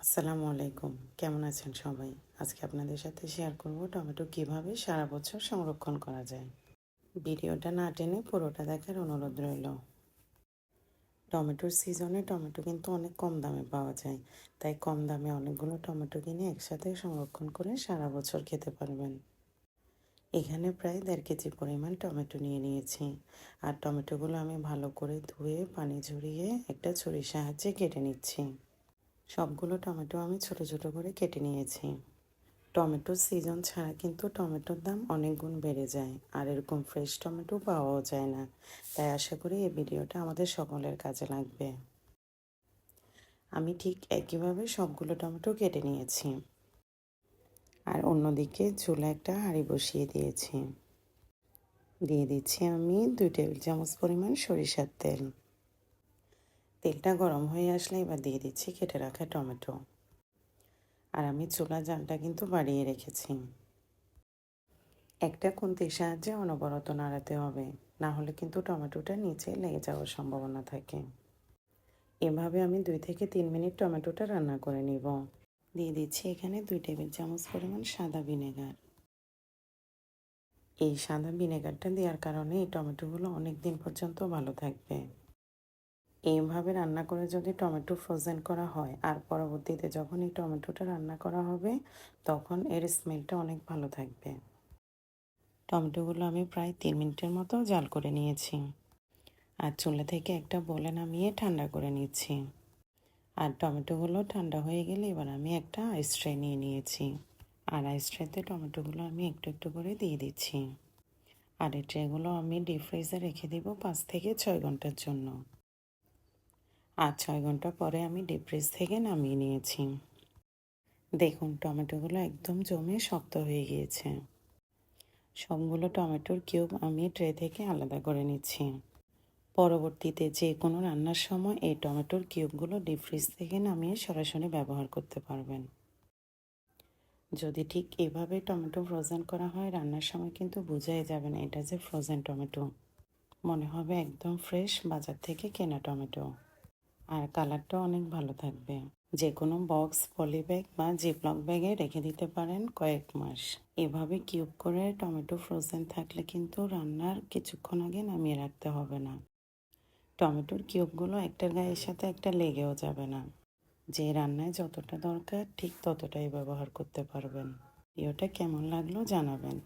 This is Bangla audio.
আসসালামু আলাইকুম। কেমন আছেন সবাই? আজকে আপনাদের সাথে শেয়ার করব টমেটো কীভাবে সারা বছর সংরক্ষণ করা যায়। ভিডিওটা না টেনে পুরোটা দেখার অনুরোধ রইল। টমেটোর সিজনে টমেটো কিন্তু অনেক কম দামে পাওয়া যায়। তাই কম দামে অনেকগুলো টমেটো কিনে একসাথে সংরক্ষণ করে সারা বছর খেতে পারবেন। এখানে প্রায় দেড় কেজি পরিমাণ টমেটো নিয়ে নিয়েছি। আর টমেটোগুলো আমি ভালো করে ধুয়ে, পানি ঝরিয়ে একটা ছুরির সাহায্যে কেটে নিচ্ছি। সবগুলো টমেটো আমি ছোট ছোট করে কেটে নিয়েছি। টমেটো সিজন ছাড়া কিন্তু টমেটোর দাম অনেক গুণ বেড়ে যায়। আর এরকম ফ্রেশ টমেটো পাওয়াও যায় না। তাই আশা করি এই ভিডিওটা আমাদের সকলের কাজে লাগবে। আমি ঠিক একইভাবে সবগুলো টমেটো কেটে নিয়েছি। আর অন্যদিকে চুলা একটা হাঁড়ি বসিয়ে দিয়েছি। দিয়ে দিচ্ছি আমি দুই টেবিল চামচ পরিমাণ সরিষার তেল। তেলটা গরম হয়ে আসলে এবার দিয়ে দিচ্ছি কেটে রাখা টমেটো। আর আমি চুলা জালটা কিন্তু বাড়িয়ে রেখেছি। একটা খুন্তির সাহায্যে অনবরত নাড়াতে হবে, না হলে কিন্তু টমেটোটা নিচে লেগে যাওয়ার সম্ভাবনা থাকে। এভাবে আমি দুই থেকে তিন মিনিট টমেটোটা রান্না করে নিব। দিয়ে দিচ্ছি এখানে দুই টেবিল চামচ পরিমাণ সাদা ভিনেগার। এই সাদা ভিনেগারটা দেওয়ার কারণে এই টমেটোগুলো অনেক দিন পর্যন্ত ভালো থাকবে। এইভাবে রান্না করে যদি টমেটো ফ্রোজেন করা হয়, আর পরবর্তীতে যখন এই টমেটোটা রান্না করা হবে, তখন এর স্মেলটা অনেক ভালো থাকবে। টমেটোগুলো আমি প্রায় তিন মিনিটের মতো জাল করে নিয়েছি। আর চুলা থেকে একটা বলে নামিয়ে ঠান্ডা করে নিচ্ছি। আর টমেটোগুলো ঠান্ডা হয়ে গেলে এবার আমি একটা আইস ট্রে নিয়ে নিয়েছি। আর আইস ট্রেতে টমেটোগুলো আমি একটু একটু করে দিয়ে দিচ্ছি। আর এই ট্রেগুলো আমি ডিপ ফ্রিজে রেখে দিব পাঁচ থেকে ছয় ঘণ্টার জন্য। আর ছয় ঘণ্টা পরে আমি ডিপ ফ্রিজ থেকে নামিয়ে নিয়েছি। দেখুন, টমেটোগুলো একদম জমে শক্ত হয়ে গিয়েছে। সবগুলো টমেটোর কিউব আমি ট্রে থেকে আলাদা করে নিচ্ছি। পরবর্তীতে যে কোনো রান্নার সময় এই টমেটোর কিউবগুলো ডিপ ফ্রিজ থেকে নামিয়ে সরাসরি ব্যবহার করতে পারবেন। যদি ঠিক এভাবে টমেটো ফ্রোজেন করা হয়, রান্নার সময় কিন্তু বোঝাই যাবে না এটা যে ফ্রোজেন টমেটো। মনে হবে একদম ফ্রেশ বাজার থেকে কেনা টমেটো। আর কালারটাও অনেক ভালো থাকবে। যে কোনো বক্স পলি ব্যাগ বা জিপলক ব্যাগে রেখে দিতে পারেন কয়েক মাস। এভাবে কিউব করে টমেটো ফ্রোজেন থাকলে কিন্তু রান্নার কিছুক্ষণ আগে নামিয়ে রাখতে হবে না। টমেটোর কিউবগুলো একটার গায়ের সাথে একটা লেগেও যাবে না। যে রান্নায় যতটা দরকার ঠিক ততটাই ব্যবহার করতে পারবেন। ভিডিওটা কেমন লাগল জানাবেন।